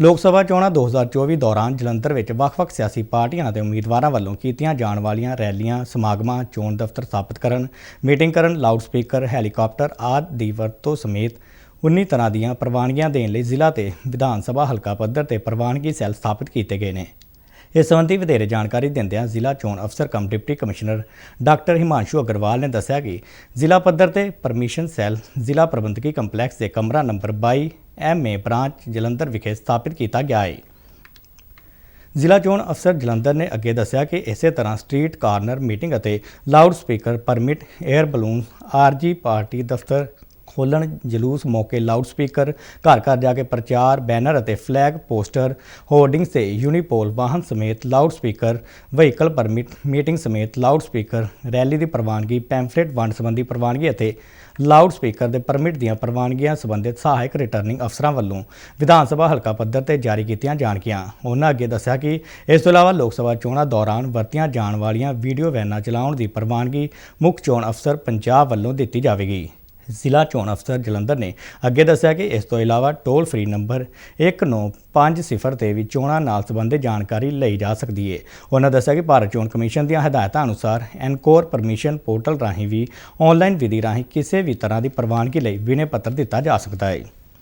ਲੋਕ ਸਭਾ ਚੋਣਾਂ 2024 ਦੌਰਾਨ ਜਲੰਧਰ ਵਿੱਚ ਵੱਖ-ਵੱਖ ਸਿਆਸੀ ਪਾਰਟੀਆਂ ਅਤੇ ਉਮੀਦਵਾਰਾਂ ਵੱਲੋਂ ਕੀਤੀਆਂ ਜਾਣ ਵਾਲੀਆਂ ਰੈਲੀਆਂ, ਸਮਾਗਮਾਂ, ਚੋਣ ਦਫ਼ਤਰ ਸਥਾਪਿਤ ਕਰਨ, ਮੀਟਿੰਗ ਕਰਨ ਲਾਊਡ ਸਪੀਕਰ ਹੈਲੀਕਾਪਟਰ ਆਦਿ ਦੀ ਵਰਤੋਂ ਸਮੇਤ 19 ਤਰ੍ਹਾਂ ਦੀਆਂ ਪ੍ਰਵਾਨਗੀਆਂ ਦੇਣ ਲਈ ਜ਼ਿਲ੍ਹਾ ਤੇ ਵਿਧਾਨ ਸਭਾ ਹਲਕਾ ਪੱਧਰ ਤੇ ਪ੍ਰਵਾਨਗੀ ਸੈੱਲ ਸਥਾਪਿਤ ਕੀਤੇ ਗਏ ਨੇ। ਇਸ ਸੰਬੰਧੀ ਵਧੇਰੇ ਜਾਣਕਾਰੀ ਦਿੰਦਿਆਂ ਜ਼ਿਲ੍ਹਾ ਚੋਣ ਅਫਸਰ cum deputy commissioner doctor Himanshu Agarwal ਨੇ ਦੱਸਿਆ ਕਿ ਜ਼ਿਲ੍ਹਾ ਪੱਧਰ ਤੇ ਪਰਮਿਸ਼ਨ ਸੈੱਲ ਜ਼ਿਲ੍ਹਾ ਪ੍ਰਬੰਧਕੀ ਕੰਪਲੈਕਸ ਦੇ ਕਮਰਾ ਨੰਬਰ 22 ਐਮਏ ਬ੍ਰਾਂਚ ਜਲੰਧਰ ਵਿਖੇ ਸਥਾਪਿਤ ਕੀਤਾ ਗਿਆ ਹੈ ਜ਼ਿਲ੍ਹਾ ਚੋਣ ਅਫਸਰ ਜਲੰਧਰ ਨੇ ਅੱਗੇ ਦੱਸਿਆ ਕਿ ਇਸੇ ਤਰ੍ਹਾਂ ਸਟਰੀਟ ਕਾਰਨਰ ਮੀਟਿੰਗ ਅਤੇ loud speaker permit air balloon ਆਰਜੀ party ਦਫ਼ਤਰ ਖੋਲਣ ਜਲੂਸ ਮੌਕੇ ਲਾਊਡ ਸਪੀਕਰ ਘਰ ਘਰ ਜਾ ਕੇ ਪ੍ਰਚਾਰ, ਬੈਨਰ ਅਤੇ ਫਲੈਗ, ਪੋਸਟਰ, ਹੋਰਡਿੰਗਸ ਤੇ ਯੂਨੀਪੋਲ ਵਾਹਨ ਸਮੇਤ loud speaker vehicle permit meeting ਸਮੇਤ ਲਾਊਡ ਸਪੀਕਰ ਰੈਲੀ ਦੀ ਪ੍ਰਵਾਨਗੀ, ਪੈਂਫਲੇਟ ਵੰਡ ਸੰਬੰਧੀ ਪ੍ਰਵਾਨਗੀ ਅਤੇ ਲਾਊਡ ਸਪੀਕਰ ਦੇ ਪਰਮਿਟ ਦੀਆਂ ਪ੍ਰਵਾਨਗੀਆਂ ਸੰਬੰਧਿਤ ਸਹਾਇਕ ਰਿਟਰਨਿੰਗ ਅਫਸਰਾਂ ਵੱਲੋਂ ਵਿਧਾਨ ਸਭਾ ਹਲਕਾ ਪੱਧਰ ਤੇ ਜਾਰੀ ਕੀਤੀਆਂ ਜਾਣਗੀਆਂ। ਉਹਨਾਂ ਅੱਗੇ ਦੱਸਿਆ ਕਿ ਇਸ ਤੋਂ ਇਲਾਵਾ ਲੋਕ ਸਭਾ ਚੋਣਾਂ ਦੌਰਾਨ ਵਰਤੀਆਂ ਜਾਣ ਵਾਲੀਆਂ ਵੀਡੀਓ ਵੈਨਾਂ ਚਲਾਉਣ ਦੀ ਪ੍ਰਵਾਨਗੀ ਮੁੱਖ ਚੋਣ ਅਫਸਰ ਪੰਜਾਬ ਵੱਲੋਂ ਦਿੱਤੀ ਜਾਵੇਗੀ। ਜ਼ਿਲ੍ਹਾ ਚੋਣ ਅਫਸਰ ਜਲੰਧਰ ਨੇ ਅੱਗੇ ਦੱਸਿਆ ਕਿ ਇਸ ਤੋਂ ਇਲਾਵਾ ਟੋਲ ਫ੍ਰੀ ਨੰਬਰ 1950 ਤੇ ਵੀ ਚੋਣਾਂ ਨਾਲ ਸੰਬੰਧਿਤ ਜਾਣਕਾਰੀ ਲਈ ਜਾ ਸਕਦੀ ਹੈ ਉਹਨਾਂ ਦੱਸਿਆ ਕਿ ਭਾਰਤ ਚੋਣ ਕਮਿਸ਼ਨ ਦੀਆਂ ਹਦਾਇਤਾਂ ਅਨੁਸਾਰ ਐਨਕੋਰ ਪਰਮਿਸ਼ਨ ਪੋਰਟਲ ਰਾਹੀਂ ਵੀ ਆਨਲਾਈਨ ਵਿਧੀ ਰਾਹੀਂ ਕਿਸੇ ਵੀ ਤਰ੍ਹਾਂ ਦੀ ਪ੍ਰਵਾਨਗੀ ਲਈ ਵਿਨੇ ਪੱਤਰ ਦਿੱਤਾ ਜਾ ਸਕਦਾ ਹੈ